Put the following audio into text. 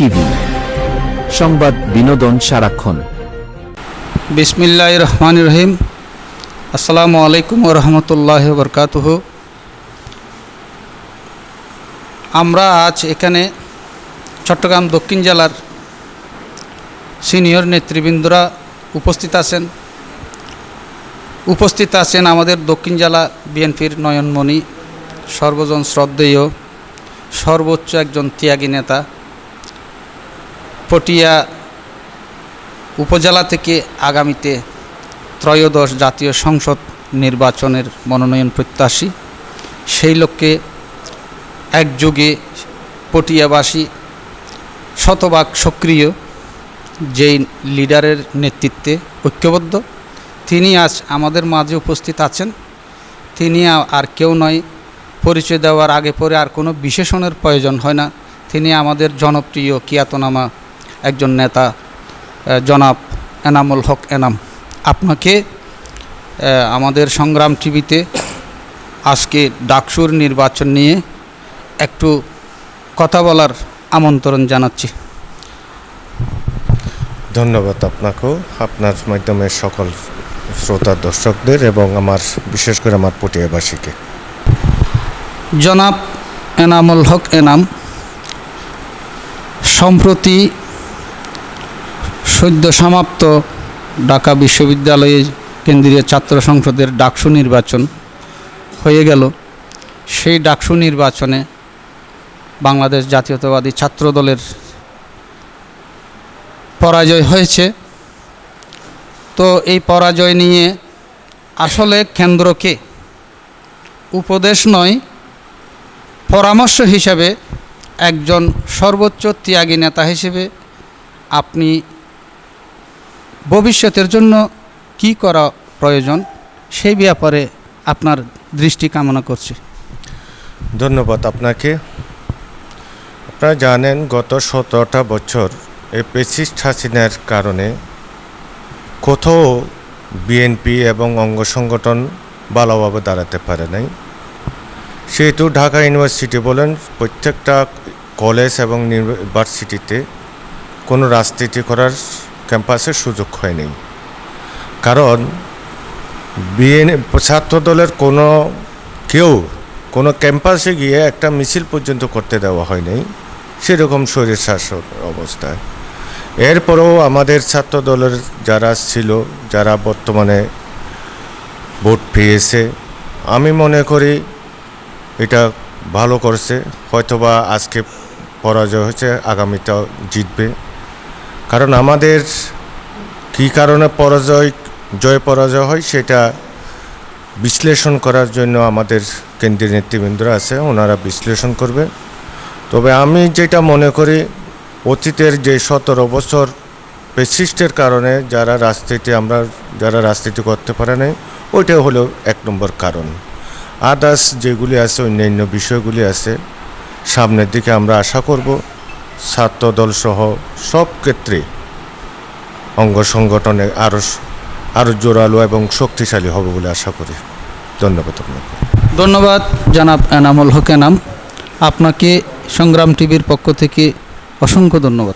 TV. সংবাদ বিনোদন সারাক্ষণ। বিসমিল্লাহ রহমান রহিম আসসালামু আলাইকুম রহমতুল্লাহ বরকাতুহ। আমরা আজ এখানে চট্টগ্রাম দক্ষিণ জেলার সিনিয়র নেতৃবৃন্দরা উপস্থিত আছেন। উপস্থিত আছেন আমাদের দক্ষিণ জেলা বিএনপির নয়নমণি, সর্বজন শ্রদ্ধেয়, সর্বোচ্চ একজন ত্যাগী নেতা পটিয়া উপজেলা থেকে আগামীতে ত্রয়োদশ জাতীয় সংসদ নির্বাচনের মনোনয়ন প্রত্যাশী। সেই লক্ষ্যে একযোগে পটিয়াবাসী শতভাগ সক্রিয়, যেই লিডারের নেতৃত্বে ঐক্যবদ্ধ। তিনি আজ আমাদের মাঝে উপস্থিত আছেন। তিনি আর কেউ নয়। পরিচয় দেওয়ার আগে পরে আর কোনো বিশেষণের প্রয়োজন হয় না। তিনি আমাদের জনপ্রিয় কিয়াতনামা একজন নেতা জনাব এনামুল হক এনাম। আপনাকে আমাদের সংগ্রাম টিভিতে আজকে ডাকসুর নির্বাচন নিয়ে একটু কথা বলার আমন্ত্রণ জানাচ্ছি। ধন্যবাদ আপনাকেও আপনার মাধ্যমে সকল শ্রোতা দর্শকদের এবং আমার বিশেষ করে আমার পটিয়াবাসীকে। জনাব এনামুল হক এনাম সম্প্রতি সদ্য সমাপ্ত ঢাকা বিশ্ববিদ্যালয়ে কেন্দ্রীয় ছাত্র সংসদের ডাকসু নির্বাচন হয়ে গেল। সেই ডাকসু নির্বাচনে বাংলাদেশ জাতীয়তাবাদী ছাত্র দলের পরাজয় হয়েছে। তো এই পরাজয় নিয়ে আসলে কেন্দ্রকে উপদেশ নয়, পরামর্শ হিসাবে একজন সর্বোচ্চ ত্যাগী নেতা হিসেবে আপনি ভবিষ্যতের জন্য কি করা প্রয়োজন, সেই ব্যাপারে আপনার দৃষ্টি কামনা করছি। ধন্যবাদ আপনাকে। আপনারা জানেন গত সতেরোটা বছর এই পেসিস্ট হাসিনার কারণে কোথাও বিএনপি এবং অঙ্গ সংগঠন ভালোভাবে দাঁড়াতে পারে নাই। সেহেতু ঢাকা ইউনিভার্সিটি বলেন, প্রত্যেকটা কলেজ এবং ইউনিভার্সিটিতে কোনো রাজনীতি করার ক্যাম্পাসের সুযোগ হয়নি। কারণ বিএন ছাত্র দলের কোনো কেউ কোনো ক্যাম্পাসে গিয়ে একটা মিছিল পর্যন্ত করতে দেওয়া হয়নি। সেরকম শরীর শাসক অবস্থায়। এরপরেও আমাদের ছাত্র দলের যারা ছিল, যারা বর্তমানে ভোট পেয়েছে, আমি মনে করি এটা ভালো করছে। হয়তোবা আজকে পরাজয় হয়েছে, আগামীটাও জিতবে। কারণ আমাদের কী কারণে পরাজয়, জয় পরাজয় হয় সেটা বিশ্লেষণ করার জন্য আমাদের কেন্দ্রীয় নেতৃবৃন্দরা আছে, ওনারা বিশ্লেষণ করবে। তবে আমি যেটা মনে করি, অতীতের যে সতেরো বছর পেসিস্টের কারণে যারা রাজনীতি আমরা, যারা রাজনীতি করতে পারে নাই, ওইটা হলো এক নম্বর কারণ। আদার্স যেগুলি আছে, অন্যান্য বিষয়গুলি আছে, সামনের দিকে আমরা আশা করব। ছাত্র দল সহ সব ক্ষেত্রে অঙ্গ সংগঠনে আরও আরও জোরালো এবং শক্তিশালী হবে বলে আশা করি। ধন্যবাদ আপনাকে। ধন্যবাদ, জানাব এনামুল হক এনাম। আপনাকে সংগ্রাম টিভির পক্ষ থেকে অসংখ্য ধন্যবাদ।